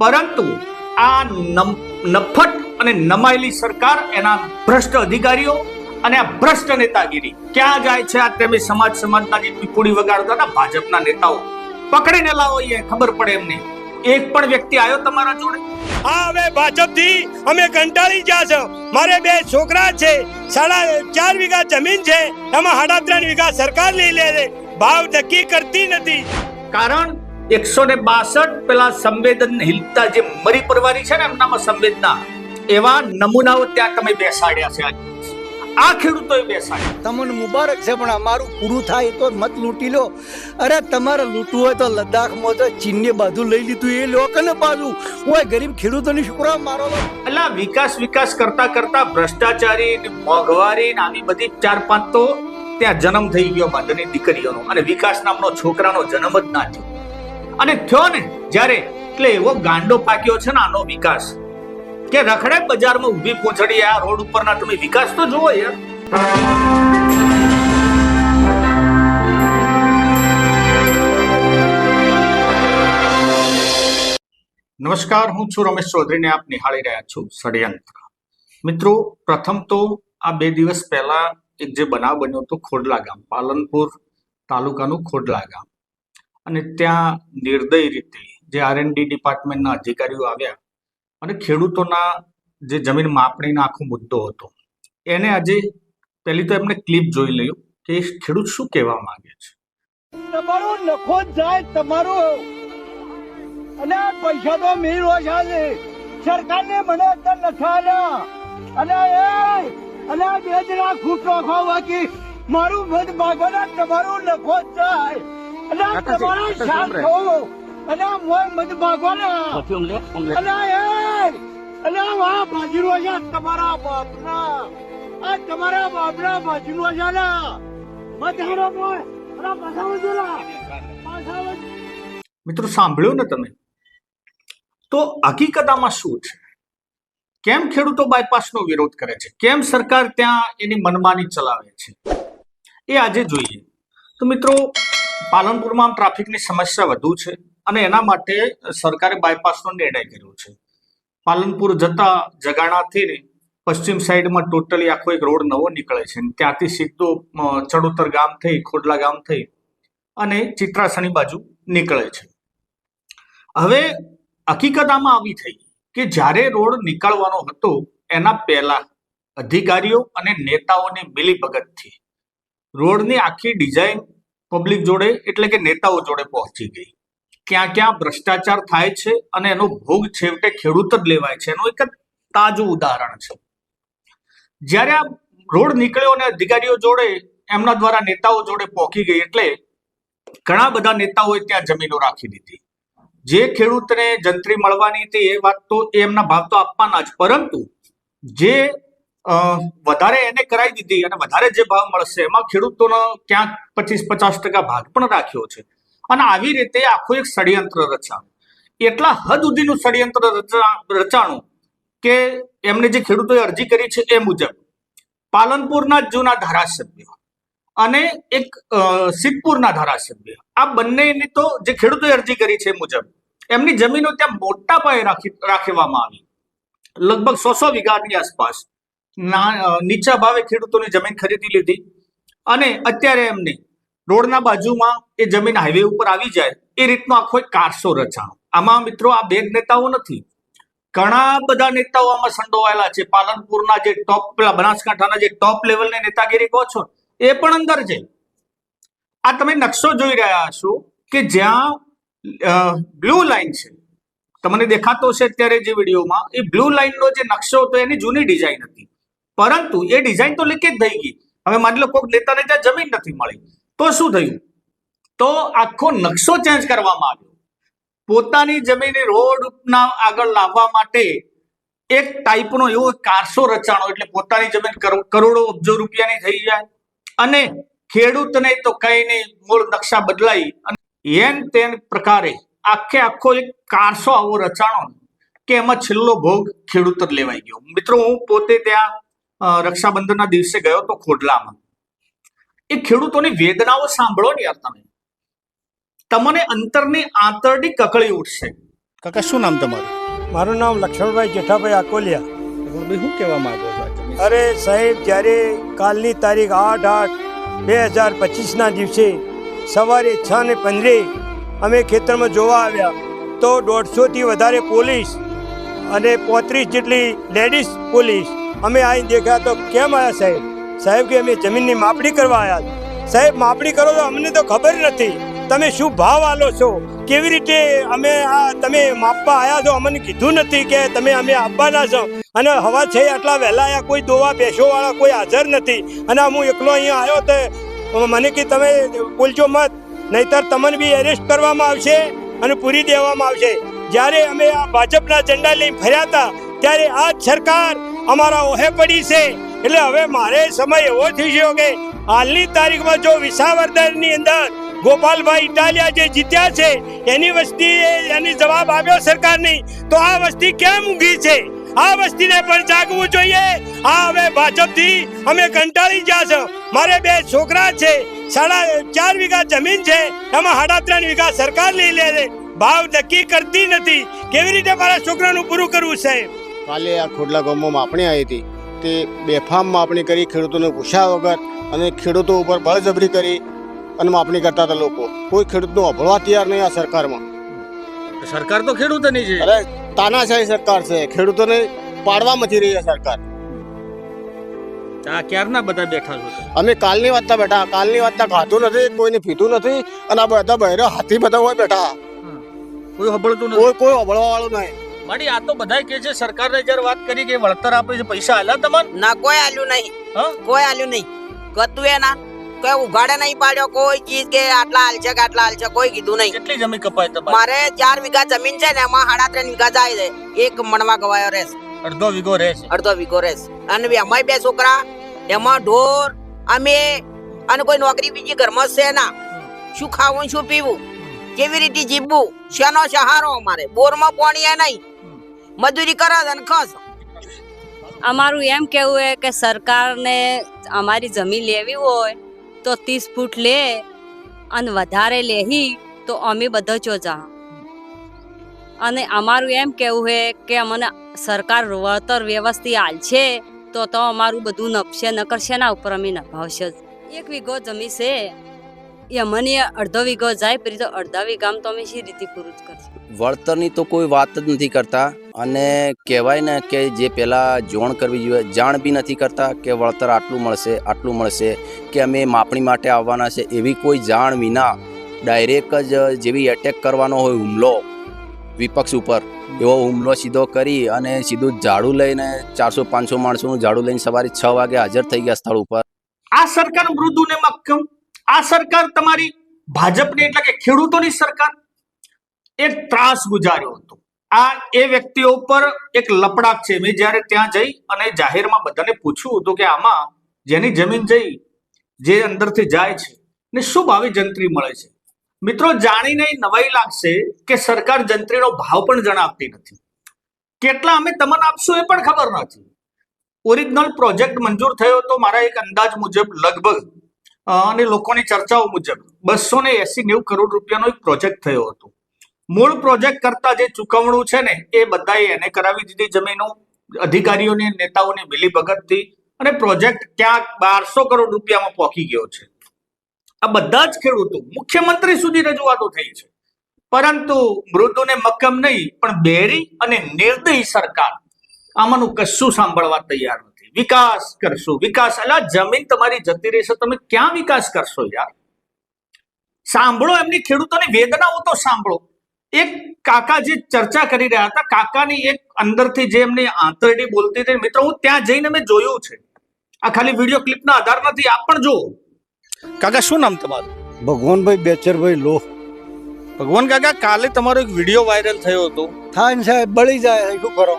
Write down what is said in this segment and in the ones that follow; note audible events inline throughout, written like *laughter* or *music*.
પરંતુ આ નફટ અને નમાયેલી સરકાર એના ભ્રષ્ટ અધિકારીઓ અને આ ભ્રષ્ટ નેતાગીરી ક્યાં જાય છે આ તમે સમાજ સમાજના જે પીપુડી વગાડતા હતા ભાજપના નેતાઓ? પકડીને લાવો એ ખબર પડે એમને. એક પણ વ્યક્તિ આવ્યો તમારા જોડે? આ હવે ભાજપથી અમે કંટાળી ગયા છે. મારે બે છોકરા છે. સાડા ચાર વીઘા જમીન છે. એમાં સાડા ત્રણ વીઘા સરકાર લઈ લે છે. ભાવ નક્કી કરતી નથી. કારણ એકસો ને બાસઠ પેલા સંવેદનહીનતા જે મરી પરવારી છે ને એમનામાં સંવેદના. એવા નમૂનાઓ ત્યાં તમે બેસાડ્યા છે આ ખેડૂતોએ બેસાડ્યા. તમને મુબારક છે પણ અમારું પૂરું થાય તો મત લૂંટી લો. અરે તમારે લૂંટવું હોય તો લદ્દાખમાં તો ચીનને બાજુ લઈ લીધું એ લોકોને બાજુ હું ગરીબ ખેડૂતોની શુક્ર મારો એટલે વિકાસ વિકાસ કરતા કરતા ભ્રષ્ટાચારી મોંઘવારી ને આવી બધી ચાર પાંચ તો ત્યાં જન્મ થઈ ગયો બાંધની દીકરીઓનો. અને વિકાસ નામનો છોકરાનો જન્મ જ ના થયો. અને થયો ને જ્યારે એટલે એવો ગાંડો પાક્યો છે ને આનો વિકાસ કે રખડે બજારમાં ઊભી પહોંચડી આ રોડ ઉપરના તમે વિકાસ તો જુઓ યાર. નમસ્કાર, હું છું રમેશ ચૌધરીને આપ નિહાળી રહ્યા છું ષડયંત્ર. મિત્રો, પ્રથમ તો આ બે દિવસ પહેલા એક જે બનાવ બન્યો હતો ખોડલા ગામ, પાલનપુર તાલુકાનું ખોડલા ગામ. અને ત્યાં નિર્દય રીતે જે આરએનડી ડિપાર્ટમેન્ટના અધિકારીઓ આવ્યા અને ખેડૂતોના જે જમીન માપણીનો આખો મુદ્દો હતો, એને આજે પહેલી તો એમને ક્લિપ જોઈ લઈ કે ખેડૂત શું કહેવા માંગે છે. તમારો નફો જાય તમારો. અને પૈસા તો મેં રોજ છે સરકારને મને અત્યારે નથી આલ્યા. અને એ, અને બે જણા ખૂટ રાખવા બાકી મારું મત ભાગવાના તમારો નફો જાય. અને તમારો શાંત થવો. અને મોય મત ભાગવાના અને એ અને આ બાજરો છે તમારા બાપના. આ તમારા બાપના બાજરો છે ને. મત મોય અને પાછા વજોલા પાછા મિત્રો સાંભળ્યું ને તમે? તો હકીકત આમાં શું છે? કેમ ખેડૂતો બાયપાસનો વિરોધ કરે છે? કેમ સરકાર ત્યાં એની મનમાની ચલાવે છે? એ આજે જોઈએ. તો મિત્રો પાલનપુરમાં ટ્રાફિકની સમસ્યા વધુ છે અને એના માટે સરકારે બાયપાસનો નિર્ણય કર્યો છે. પાલનપુર જતા જગાણાથી પશ્ચિમ સાઈડમાં ટોટલી આખો એક રોડ નવો નીકળે છે ત્યાંથી સીધો ચડોતર ગામ થઈ, ખોડલા ગામ થઈ અને ચિત્રાસણી બાજુ નીકળે છે. હવે હકીકત આમાં આવી થઈ કે જ્યારે રોડ નીકળવાનો હતો એના પહેલા અધિકારીઓ અને નેતાઓની મિલીભગતથી રોડની આખી ડિઝાઇન પબ્લિક જોડે એટલે કે નેતાઓ જોડે પહોંચી ગઈ. ક્યાં ક્યાં ભ્રષ્ટાચાર થાય છે અને એનો ભોગ છેવટે ખેડૂત જ લેવાય છે. એનું એક જ તાજું ઉદાહરણ છે. જ્યારે આ રોડ નીકળ્યો અને અધિકારીઓ જોડે, એમના દ્વારા નેતાઓ જોડે પહોંચી ગઈ એટલે ઘણા બધા નેતાઓએ ત્યાં જમીનો રાખી દીધી. જે ખેડૂતને જંત્રી મળવાની હતી એ વાત તો એમના ભાવ તો આપવાના જ, પરંતુ જે વધારે એને કરાવી દીધી અને વધારે જે ભાવ મળશે, એમાં ખેડૂતોનો ક્યાંક પચીસ, પચાસ ટકા ભાગ પણ રાખ્યો છે. અને આવી રીતે આખું એક ષડયંત્ર રચાણું. એટલા હદ સુધીનું ષડયંત્ર રચાણું કે એમને જે ખેડૂતોએ અરજી કરી છે એ મુજબ, પાલનપુરના જૂના ધારાસભ્ય અને એક સિદ્ધપુરના ધારાસભ્ય, આ બંનેની તો જે ખેડૂતોએ અરજી કરી છે મુજબ, એમની જમીનો ત્યાં મોટા પાયે રાખી, રાખવામાં આવી. લગભગ સો સો વીઘાની આસપાસ નીચા ભાવે ખેડૂતોની જમીન ખરીદી લીધી અને અત્યારે એમને રોડના બાજુમાં એ જમીન હાઈવે ઉપર આવી જાય એ રીતનો આખો એક કારસો રચાણો. આમાં મિત્રો આ બે નેતાઓ નથી. ઘણા બધા નેતાઓ આમાં સંડોવાયેલા છે. પાલનપુરના જે ટોપ પેલા બનાસકાંઠાના જે ટોપ લેવલની નેતાગીરી કહો છો, એ પણ અંદર છે. આ તમે નકશો જોઈ રહ્યા છો કે જ્યાં બ્લુ લાઈન છે. તમને દેખાતો છે અત્યારે જે વિડીયોમાં, એ બ્લુ લાઈનનો જે નકશો હતો એની જૂની ડિઝાઇન હતી. પરંતુ એ ડિઝાઇન તો લીકેજ થઈ ગઈ. હવે માની લો કોઈક નેતાને ત્યાં જમીન નથી મળી. તો શું થયું? તો આખો નકશો ચેન્જ કરવામાં આવ્યો. પોતાની જમીન રોડના આગળ લાવવા માટે એક ટાઈપનો એવો કારસો રચાણો, એટલે પોતાની જમીન કરોડો અબજો રૂપિયાની થઈ જાય. અને ખેડૂતને તો કઈ નહીં, મૂળ નકશા બદલાઈ અને એન તેન પ્રકારે આખે આખો એક કારસો આવો રચાણો કે એમાં છેલ્લો ભોગ ખેડૂત લેવાઈ ગયો. મિત્રો, હું પોતે ત્યાં રક્ષાબંધનના દિવસે ગયો તો ખોડલામાં. એ ખેડૂતોની વેદનાઓ સાંભળો ને યાર તમે. તમને અંતરની આંતરડી કકળી ઉઠશે કાકા શું નામ તમારું? મારું નામ લક્ષ્મણભાઈ જેઠાભાઈ આકોલિયા. ભાઈ શું કહેવા માંગો છો અરે સાહેબ જ્યારે કાલની તારીખ આઠ આઠ બે હજાર પચીસના દિવસે સવારે છ ને પંદરે અમે ખેતરમાં જોવા આવ્યા તો દોઢસોથી વધારે પોલીસ અને પોત્રીસ જેટલી લેડીઝ પોલીસ અમે અહીં દેખ્યા તો કેમ આવ્યા સાહેબ? સાહેબ કે અમે જમીનની માપણી કરવા આવ્યા સાહેબ, માપણી કરો તો અમને તો ખબર નથી. તમે શું ભાવ આલો છો? કેવી રીતે અમે આ તમે માપવા આવ્યા છો? અમને કીધું નથી કે તમે અમે આપવાના છો. અને હવા છે આટલા વહેલા આ કોઈ દોવા બેસોવાળા કોઈ હાજર નથી. અને હું એકલો અહીંયા આવ્યો તો મને કે તમે બોલજો મત. નહીતર તમને બી એરેસ્ટ કરવામાં આવશે અને પૂરી દેવામાં આવશે. જ્યારે અમે આ ભાજપના ઝંડા લઈને ફર્યા હતા, ત્યારે આ સરકાર અમારા ઓહે પડી છે. એટલે હવે મારે સમય એવો થઈ ગયો કે હાલની તારીખમાં જો વિસાવર્ધનની અંદર ગોપાલભાઈ ઇટાલિયા જે જીત્યા છે, એની વસ્તી એની જવાબ આવ્યો સરકારની. તો આ વસ્તી કેમ ઊંઘી છે? આ વસ્તીને પણ જાગવું જોઈએ. આ હવે ભાજપથી અમે કંટાળી ગયા છે. મારે બે છોકરા છે, સાડા ચાર વીઘા જમીન છે, એમાં સાડા ત્રણ વીઘા સરકાર લઈ લે છે. ભાવ નક્કી કરતી નથી. કેવી રીતે મારા છોકરાનું પૂરું કરવું સાહેબ? કાલે આ ખોડલા ગામમાં માપણી આવી હતી. તે બેફામ માપણી કરી ખેડૂતોને પૂછ્યા વગર અને ખેડૂતો ઉપર બળજબરી કરી અને માપણી કરતા હતા લોકો. કોઈ ખેડૂતનો અભળવા તૈયાર નહીં આ સરકારમાં. સરકાર તો ખેડૂતોની છે. અરે તાનાશાહી સરકાર છે. ખેડૂતોને પાડવા મચી રહી છે સરકાર. આ ક્યારના બધા બેઠા છો? અમે કાલની વાતતા બેઠા. કાલની વાતતા ખાતું નથી કોઈને પીતું નથી અને આ બધા બહેરા હાથી બધા હોય બેઠા. કોઈ હબળતું નથી? કોઈ કોઈ અભળવા વાળું નહીં. માડી આ તો બધા કે છે સરકારે જયારે વાત કરી કે વળતર આપે છે પૈસા આલ્યા તમને? ના કોઈ આલ્યું નહીં. હા? કોઈ આલ્યું નહીં. કતું એ ના કોઈ ઉઘાડે નહીં પાડ્યો કોઈ ચીજ કે આટલા હાલશે કે આટલા હાલશે કોઈ કીધું નહીં. કેટલી જમીન કપાય તમારે? મારે ચાર વીઘા જમીન છે ને એમાં સાડા ત્રણ વીઘા જાય છે. એક મણવા ગવાયો રહેશે. અડધો વીઘો રેસ અડધો વીઘો રહેશે. અને બી બે છોકરા એમાં ઢોર અમે અને કોઈ નોકરી બીજી ઘરમાં છે ના. શું ખાવું શું પીવું? કેવી રીતે જીવવું? શેનો સહારો અમારે? બોરમાં પાણી એ નહીં. મજૂરી કરે છે અને ખસ. અમારું એમ કેવું છે કે સરકારને અમારી જમીન લેવી હોય તો ત્રીસ ફૂટ લે અને વધારે લેહી તો અમે બધા ચોજા અને અમારું એમ કેવું છે કે અમને સરકાર વળતર વ્યવસ્થિત આલશે તો તો અમારું બધું નપશે ન કરશે ના ઉપર અમે નભાવશે? એક વીઘો જમી છે. એ મને અડધો વીઘો જાય પછી તો અડધા વીઘામાં તો અમે શી રીતે પૂરું જ કરશું? વળતરની તો કોઈ વાત જ નથી કરતા અને કહેવાય ને કે જે પહેલાં જોણ કરવી જોઈએ જાણ બી નથી કરતા કે વળતર આટલું મળશે આટલું મળશે કે અમે માપણી માટે આવવાના છે એવી કોઈ જાણ વિના ડાયરેક્ટ જ જેવી એટેક કરવાનો હોય હુમલો વિપક્ષ ઉપર એવો હુમલો સીધો કરી અને સીધું ઝાડુ લઈને ચારસો પાંચસો માણસોનું ઝાડુ લઈને સવારે છ વાગે હાજર થઈ ગયા સ્થળ ઉપર. આ સરકાર મૃદુને મક્કમ આ સરકાર તમારી ભાજપની એટલે કે ખેડૂતોની સરકાર એક ત્રાસ ગુજાર્યો હતો. આ એ વ્યક્તિઓ પર એક લપડાક છે. મેં જ્યારે ત્યાં જઈ અને જાહેરમાં બધાને પૂછ્યું હતું કે આમાં જેની જમીન જઈ, જે અંદરથી જાય છે ને શું ભાવે જંત્રી મળે છે? મિત્રો, જાણીને નવાઈ લાગશે કે સરકાર જંત્રીનો ભાવ પણ જણાવતી નથી. કેટલા અમે તમને આપશું એ પણ ખબર નથી. ઓરિજિનલ પ્રોજેક્ટ મંજૂર થયો તો મારા એક અંદાજ મુજબ લગભગ અને લોકોની ચર્ચાઓ મુજબ બસો ને એસી નેવું કરોડ રૂપિયાનો એક પ્રોજેક્ટ થયો હતો. મૂળ પ્રોજેક્ટ કરતા જે ચુકવણું છે ને, એ બધાએ એને કરાવી દીધી જમીનો, અધિકારીઓની, નેતાઓની મિલીભગતથી, અને પ્રોજેક્ટ ક્યાંક બારસો કરોડ રૂપિયામાં પહોંચી ગયો છે. આ બધા જ ખેડૂતો મુખ્યમંત્રી સુધી રજૂઆતો થઈ છે. પરંતુ મૃદુ ને મક્કમ નહીં, પણ બેરી અને નિર્દયી સરકાર આમાંનું કશું સાંભળવા તૈયાર નથી. વિકાસ કરશું. વિકાસ અલા જમીન તમારી જતી રહેશે તમે ક્યાં વિકાસ કરશો યાર? સાંભળો એમની ખેડૂતોની વેદનાઓ તો સાંભળો. એક કાકા જે ચર્ચા કરી રહ્યા હતા કાકાની એક અંદરથી જે એમની આંતરડી બોલતી હતી મિત્રો હું ત્યાં જઈને મેં જોયું છે. આ ખાલી વીડિયો ક્લિપના આધાર નથી આપ પણ જુઓ. કાકા શું નામ તમારું? ભગવાનભાઈ બેચરભાઈ લો ભગવાન કાકા કાલે તમારો એક વીડિયો વાયરલ થયો હતો. થાય સાહેબ બળી જાય શું કરો.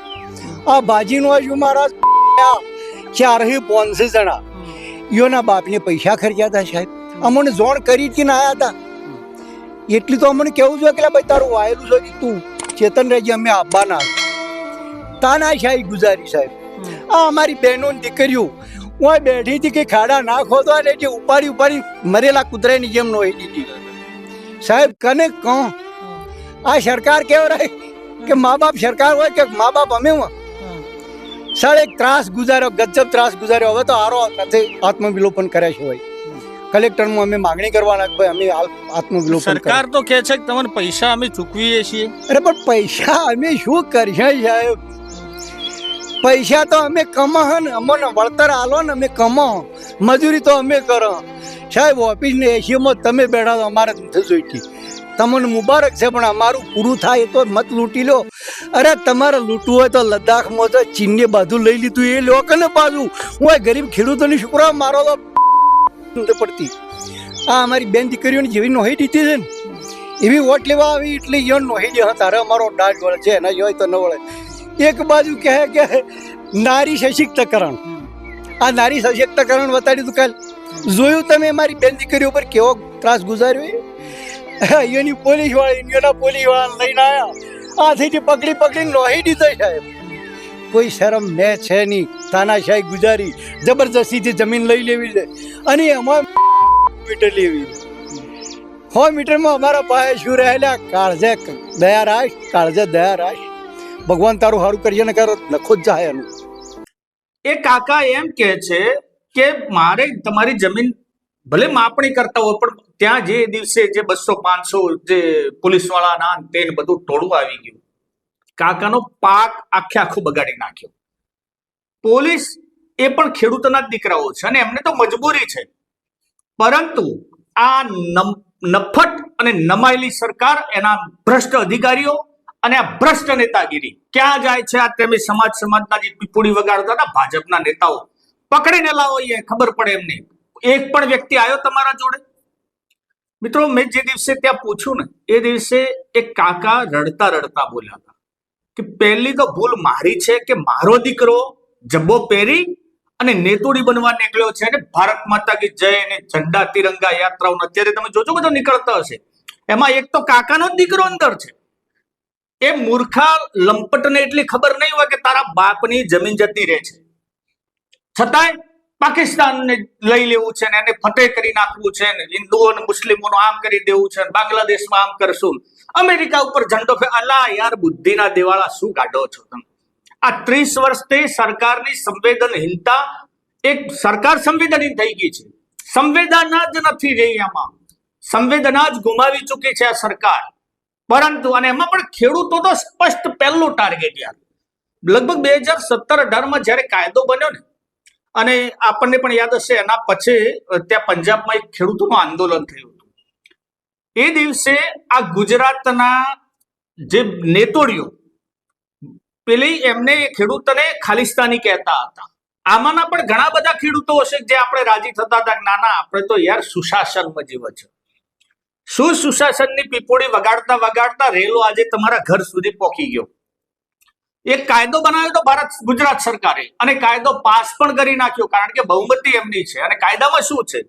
આ ભાજીનો હજુ મારા ચારહી પોનસે જણા. યોના બાપને પૈસા ખર્ચ્યા હતા સાહેબ. અમને જોણ કરી કે ના આવ્યા હતા એટલી તો અમને કેવું જોઈએ કે ભાઈ, તારું વાયેલું છે તું? ચેતન રહેજે અમે આવવાના તાના શાહી ગુજારી સાહેબ. આ અમારી બહેનો દીકરીઓ. હું બેઠી હતી કે ખાડા ના ખોદવા ને જે ઉપાડી ઉપાડી મરેલા કૂતરાની જેમ નો દીધી. સાહેબ, કને કહો? આ સરકાર કેવો રહે કે મા બાપ સરકાર હોય કે મા બાપ અમે સાહેબ એક ત્રાસ ગુજાર્યો ગજબ ત્રાસ ગુજાર્યો. હવે તો આરો નથી આત્મવિલોપન કરે છે હોય. કલેક્ટરમાં અમે માગણી કરવાના ભાઈ અમે આત્મવિલોપન સરકાર તો કહે છે કે તમને પૈસા અમે ચૂકવીએ છીએ. અરે પણ પૈસા અમે શું કરીએ સાહેબ? પૈસા તો અમે કમાહ ને અમને વળતર આલો ને અમે કમાહ. મજૂરી તો અમે કરો. સાહેબ ઓફિસની એસીમાં તમે બેઠા તો અમારે નથી જોઈતી. તમને મુબારક છે, પણ અમારું પૂરું થાય તો મત લૂંટી લો. અરે, તમારે લૂંટવું હોય તો લદ્દાખમાં તો ચીનની બાજુ લઈ લીધું એ લો ને બાજુ. હું આ ગરીબ ખેડૂતોની છોકરા મારો તો પડતી. આ અમારી બેન દીકરીઓની જેવી નોહી દીધી છે ને. એવી વોટ લેવા આવી એટલે યો નોહી દે તારે અમારો ડાઢ વળે છે, એના હોય તો ન વળે. એક બાજુ કહે કે નારી સશક્તકરણ. આ નારી સશક્તકરણ બતાડ્યું તું કાલ. જોયું તમે મારી બેન દીકરીઓ પર કેવો ત્રાસ ગુજાર્યો? *laughs* અહીંયાની પોલીસવાળા ઇન્ડિયાના પોલીસવાળા લઈને આવ્યા આથી પકડી પકડી લોહી દીધો સાહેબ કોઈ શરમ મેં છે નહીં. તાનાશાહી ગુજારી. જબરજસ્તીથી જમીન લઈ લેવી છે. અને એમાં મીટર લેવી સો મીટરમાં અમારા પાસે શું રહેલા? કાળજે દયા રાખ, કાળજે દયા રાખ. ભગવાન તારું સારું કરીએ ને કરો, લખો જ જાય એનું. એ કાકા એમ કે છે કે મારે તમારી જમીન ભલે માપણી કરતા હોય, પણ ત્યાં જે દિવસે જે બસો પાંચસો જે પોલીસવાળા તે બધું ટોળું આવી ગયું. કાકાનો પાક આખે આખો બગાડી નાખ્યો. પોલીસ એ પણ ખેડૂતોના જ દીકરાઓ છે અને એમને તો મજબૂરી છે. પરંતુ આ નફટ અને નમાયેલી સરકાર એના ભ્રષ્ટ અધિકારીઓ અને આ ભ્રષ્ટ નેતાગીરી ક્યાં જાય છે? આ તમે સમાજ સમાજના જે પીપુડી વગાડતા હતા ભાજપના નેતાઓ. પકડીને લાવો એ ખબર પડે એમને. એક પણ વ્યક્તિ આવ્યો તમારા જોડે? મિત્રો, મેં જે દિવસે ત્યાં પૂછ્યું ને, એ દિવસે એક કાકા રડતા રડતા બોલ્યા હતા કે, પહેલી તો ભૂલ મારી છે કે મારો દીકરો જબ્બો પહેરી અને નેતુડી બનવા નીકળ્યો છે અને ભારત માતા કી જય અને ઝંડા તિરંગા યાત્રાઓ અત્યારે તમે જોજો બધો નીકળતા હશે. એમાં એક તો કાકાનો જ દીકરો અંદર છે. એ મૂર્ખા લંપટને એટલી ખબર નહીં હોય કે તારા બાપની જમીન જતી રહે છે. છતાંય પાકિસ્તાનને લઈ લેવું છે એને ફતેહ કરી નાખવું છે ને હિન્દુઓ અને મુસ્લિમોનું આમ કરી દેવું છે બાંગ્લાદેશમાં આમ કરશું અમેરિકા ઉપર ઝંડો ફે અલા યાર બુદ્ધિના દેવાળા શું કાઢો છો તમે? આ ત્રીસ વર્ષથી સરકારની સંવેદનહીનતા એક સરકાર સંવેદનહીન થઈ ગઈ છે. સંવેદના જ નથી રહી આમાં. સંવેદના જ ગુમાવી ચૂકી છે આ સરકાર. પરંતુ અને એમાં પણ ખેડૂતો તો સ્પષ્ટ પહેલું ટાર્ગેટ યાર. લગભગ બે હજાર સત્તર અઢારમાં જ્યારે કાયદો બન્યો ને અને આપણને પણ યાદ હશે, એના પછી ત્યાં પંજાબમાં એક ખેડૂતોનું આંદોલન થયું હતું. એ દિવસે આ ગુજરાતના જે નેતોડીઓ પેલી એમને ખેડૂતોને ખાલિસ્તાની કહેતા હતા. આમાંના પણ ઘણા બધા ખેડૂતો હશે જે આપણે રાજી થતા હતા કે ના ના, આપણે તો યાર સુશાસનમાં જીવે છે. શું સુશાસનની પીપોડી વગાડતા વગાડતા રેલો આજે તમારા ઘર સુધી પહોંચી ગયો. એક કાયદો બનાવ્યો તો ભારત ગુજરાત સરકારે અને કાયદો પાસ પણ કરી નાખ્યો કારણ કે બહુમતી એમની છે. અને કાયદામાં શું છે?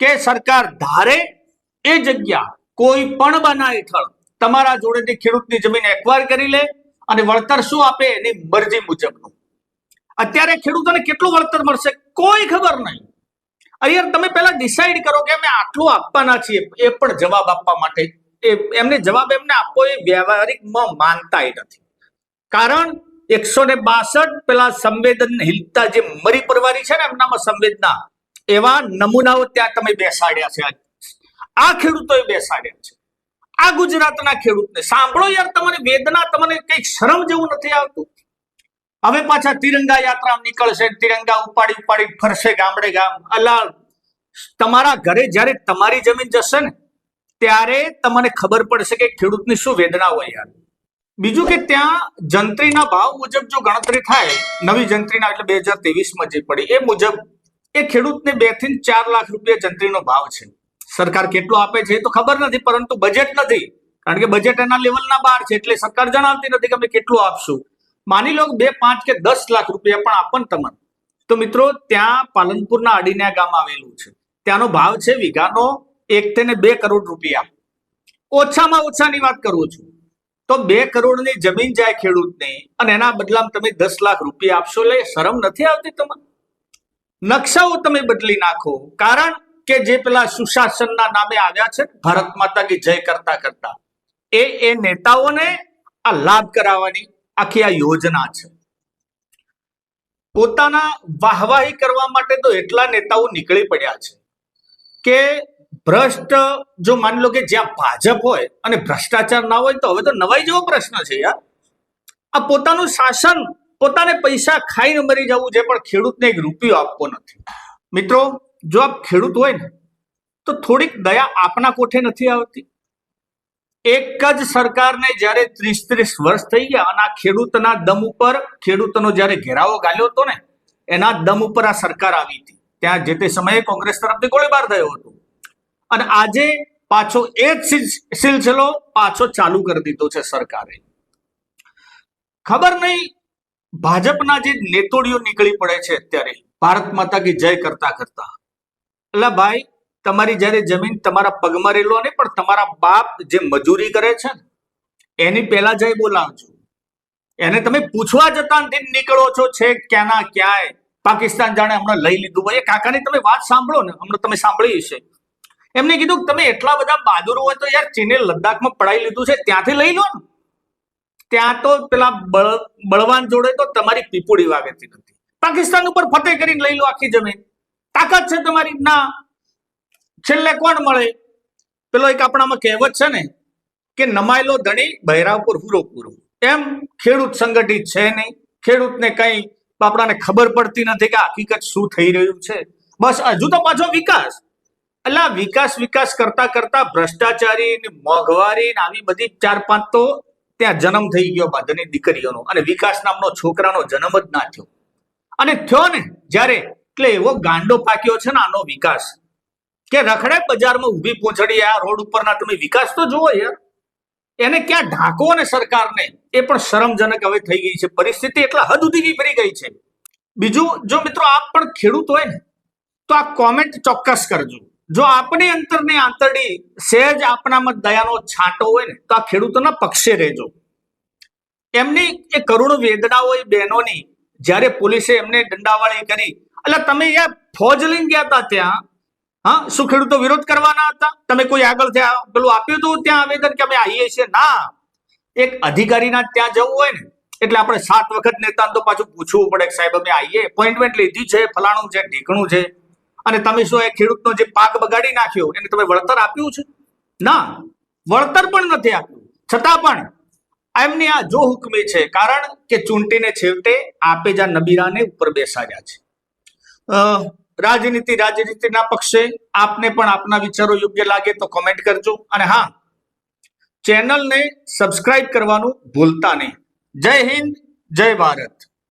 કે સરકાર ધારે એ જગ્યા કોઈ પણ બના હેઠળ તમારા જોડેથી ખેડૂતની જમીન એક્વાયર કરી લે અને વળતર શું આપે એની મરજી મુજબનું. અત્યારે ખેડૂતોને કેટલું વળતર મળશે? કોઈ ખબર નહીં. અહીંયા તમે પહેલા ડિસાઈડ કરો કે અમે આટલું આપવાના છીએ. એ પણ જવાબ આપવા માટે. એમને જવાબ એમને આપવો એ વ્યવહારિકમાં માનતા નથી. કારણ એકસો ને બાસઠ પેલા સંવેદનહીનતા જે મરી પરવારી છે ને એમનામાં સંવેદના, એવા નમૂનાઓ ત્યાં તમે બેસાડ્યા છે આ ખેડૂતોએ બેસાડ્યા છે. આ ગુજરાતના ખેડૂતને સાંભળો યાર, તમને વેદના, તમને કંઈક શરમ જેવું નથી આવતું? હવે પાછા તિરંગા યાત્રા નીકળશે, તિરંગા ઉપાડી ઉપાડી ફરશે ગામડે ગામ. અલા, તમારા ઘરે જ્યારે તમારી જમીન જશે ને, ત્યારે તમને ખબર પડશે કે ખેડૂતની શું વેદના હોય યાર. બીજું કે ત્યાં જંત્રીના ભાવ મુજબ જો ગણતરી થાય, નવી જંત્રીના એટલે બે હજાર ત્રેવીસમાં જે પડી, એ મુજબ એ ખેડૂતને બેથી ચાર લાખ રૂપિયા જંત્રીનો ભાવ છે. સરકાર કેટલો આપે છે એ તો ખબર નથી, પરંતુ બજેટ નથી. કારણ કે બજેટ એના લેવલના બહાર છે, એટલે સરકાર જણાવતી નથી કે અમે કેટલું આપશું. માની લો બે, પાંચ કે દસ લાખ રૂપિયા પણ આપણ તમને તો મિત્રો, ત્યાં પાલનપુરના અડીના ગામ આવેલું છે. ત્યાંનો ભાવ છે વીઘાનો એક તેને બે કરોડ રૂપિયા. ઓછામાં ઓછાની વાત કરું છું. તો બે કરોડની જમીન જાય ખેડૂતની અને એના બદલામાં તમે દસ લાખ રૂપિયા આપશો, એટલે શરમ નથી આવતી તમને? નકશાઓ તમે બદલી નાખો. કારણ કે જે પેલા સુશાસનના નામે આવ્યા છે, ભારત માતા કી જય કરતા કરતા. એ એ નેતાઓને આ લાભ કરાવવાની આખી આ યોજના છે. પોતાના વાહવાહી કરવા માટે તો એટલા નેતાઓ નીકળી પડ્યા છે કે ભ્રષ્ટ જો માની લો કે જ્યાં ભાજપ હોય અને ભ્રષ્ટાચાર ના હોય તો હવે તો નવાઈ જેવો પ્રશ્ન છે યાર. આ પોતાનું શાસન, પોતાને પૈસા ખાઈને મરી જવું છે પણ ખેડૂતને એક રૂપિયો આપવો નથી. મિત્રો, જો આપ ખેડૂત હોય ને, તો થોડીક દયા આપના કોઠે નથી આવતી. એક જ સરકારને જ્યારે ત્રીસ ત્રીસ વર્ષ થઈ ગયા અને આ ખેડૂતના દમ ઉપર, ખેડૂતનો જ્યારે ઘેરાવો ગાલ્યો હતો ને, એના દમ ઉપર આ સરકાર આવી હતી. ત્યાં જે તે સમયે કોંગ્રેસ તરફથી ગોળીબાર થયો હતો. અને આજે પાછો એ જ સિલ- સિલસિલો પાછો ચાલુ કરી દીધો છે સરકારે. ખબર નહીં, ભાજપના જે નેતોડીઓ નીકળી પડે છે અત્યારે, ભારત માતા કી જય કરતા કરતા. એટલે ભાઈ, તમારી જ્યારે જમીન તમારા પગમાં રેલો ને પણ તમારા બાપ જે મજૂરી કરે છે એની પહેલા જઈ બોલાવજો. એને તમે પૂછવા જતા નીકળો છો, છે ક્યાંના ક્યાંય? પાકિસ્તાન જાણે હમણાં લઈ લીધું હોય. એ કાકાની તમે વાત સાંભળો ને, હમણાં તમે સાંભળી હશે. એમને કીધું તમે એટલા બધા બહાદુર હોય તો યાર ચીને લદ્દાખમાં પડાઈ લીધું છે, ત્યાંથી લઈ લો ત્યાં તો પેલા બળ, બળવાન જોડે તો તમારી પીપુડી વાગતી નથી. પાકિસ્તાન ઉપર ફતેહ કરીને લઈ લો આખી જમીન. તાકાત છે તમારી? ના. છેલ્લે કોણ મળે? પેલો એક આપણામાં કહેવત છે ને, કે નમાયેલો ધણી બહેરા ઉપર પૂરો પૂરો. એમ ખેડૂત સંગઠિત છે નહીં. ખેડૂતને કઈ આપણાને ખબર પડતી નથી કે હકીકત શું થઈ રહ્યું છે. બસ હજુ તો પાછો વિકાસ. એટલે વિકાસ વિકાસ કરતા કરતા ભ્રષ્ટાચારી ને મોંઘવારી ને આવી બધી ચાર પાંચ તો ત્યાં જન્મ થઈ ગયો બાદની દીકરીઓનો. અને વિકાસ નામનો છોકરાનો જન્મ જ ના થયો. અને થયો ને જ્યારે એટલે એવો ગાંડો પાક્યો છે ને આનો વિકાસ, કે રખડે બજારમાં ઊભી પહોંચડી આ રોડ ઉપરના, તમે વિકાસ તો જુઓ યાર. એને ક્યાં ઢાંકો ને સરકારને? એ પણ શરમજનક હવે થઈ ગઈ છે. પરિસ્થિતિ એટલા હદ સુધી વિપરી ગઈ છે. બીજું, જો મિત્રો આપ પણ ખેડૂત હોય ને, તો આ કોમેન્ટ ચોક્કસ કરજો. જો આપણી અંતરની આંતરડી સહેજ આપણામાં દયાનો છાંટો હોય ને, તો આ ખેડૂતોના પક્ષે રહેજો. એમની એ કરુણ વેદનાઓ એ બહેનોની જ્યારે પોલીસે એમને દંડાવાળી કરી, એટલે તમે યાર ફોજ લઈને ગયા હતા ત્યાં? હા, શું ખેડૂતો વિરોધ કરવાના હતા? તમે કોઈ આગળ ત્યાં પેલું આપ્યું હતું ત્યાં આવેદન કે અમે આવીએ છીએ? ના. એક અધિકારીના ત્યાં જવું હોય ને, એટલે આપણે સાત વખત નેતાને તો પાછું પૂછવું પડે કે સાહેબ, અમે આવીએ એપોઇન્ટમેન્ટ લીધી છે, ફલાણું છે, ઢીકણું છે. અને તમે શું એ ખેડૂતનો જે પાક બગાડી નાખ્યો, એને તમે વળતર આપ્યું છે? ના, વળતર પણ નથી આપ્યું. છતાં પણ એમની આ જો હુકમે છે, કારણ કે ચૂંટીને છેવટે આપે જ નબીરાને ઉપર બેસાડ્યા છે. રાજનીતિ રાજનીતિના પક્ષે આપને પણ આપના વિચારો યોગ્ય લાગે તો કોમેન્ટ કરજો. અને હા, ચેનલને સબસ્ક્રાઇબ કરવાનું ભૂલતા નહીં. જય હિન્દ, જય ભારત.